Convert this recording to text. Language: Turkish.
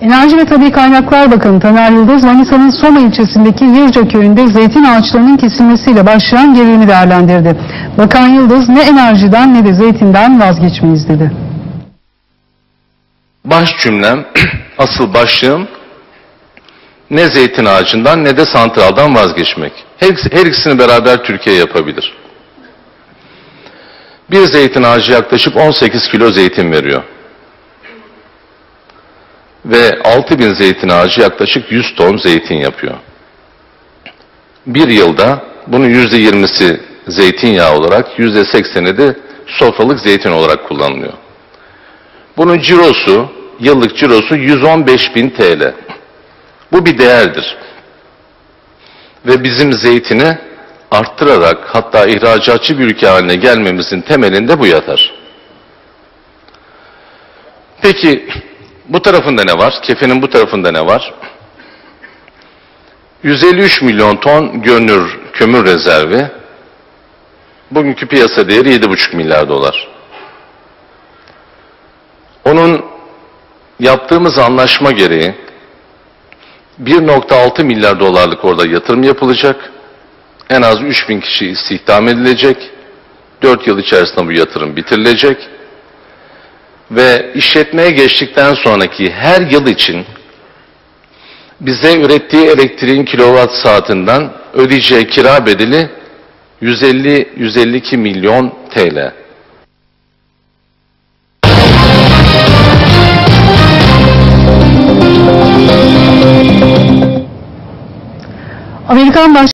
Enerji ve Tabi Kaynaklar Bakanı Taner Yıldız, Manisa'nın Soma ilçesindeki Yırca köyünde zeytin ağaçlarının kesilmesiyle başlayan gerilimi değerlendirdi. Bakan Yıldız ne enerjiden ne de zeytinden vazgeçmeyiz dedi. Baş cümlem, asıl başlığım ne zeytin ağacından ne de santraldan vazgeçmek. Her, her ikisini beraber Türkiye yapabilir. Bir zeytin ağacı yaklaşık 18 kilo zeytin veriyor. Ve 6000 zeytin ağacı yaklaşık 100 ton zeytin yapıyor. Bir yılda bunun %20'si zeytinyağı olarak, %80'i de sofralık zeytin olarak kullanılıyor. Bunun cirosu, yıllık cirosu 115 bin TL. Bu bir değerdir. Ve bizim zeytini arttırarak hatta ihracatçı bir ülke haline gelmemizin temelinde bu yatar. Peki bu tarafında ne var? Kefenin bu tarafında ne var? 153 milyon ton görünür kömür rezervi. Bugünkü piyasa değeri 7,5 milyar dolar. Onun yaptığımız anlaşma gereği 1.6 milyar dolarlık orada yatırım yapılacak. En az 3000 kişi istihdam edilecek. 4 yıl içerisinde bu yatırım bitirilecek. Ve işletmeye geçtikten sonraki her yıl için bize ürettiği elektriğin kilowatt saatinden ödeyeceği kira bedeli 150-152 milyon TL. Amerikan Baş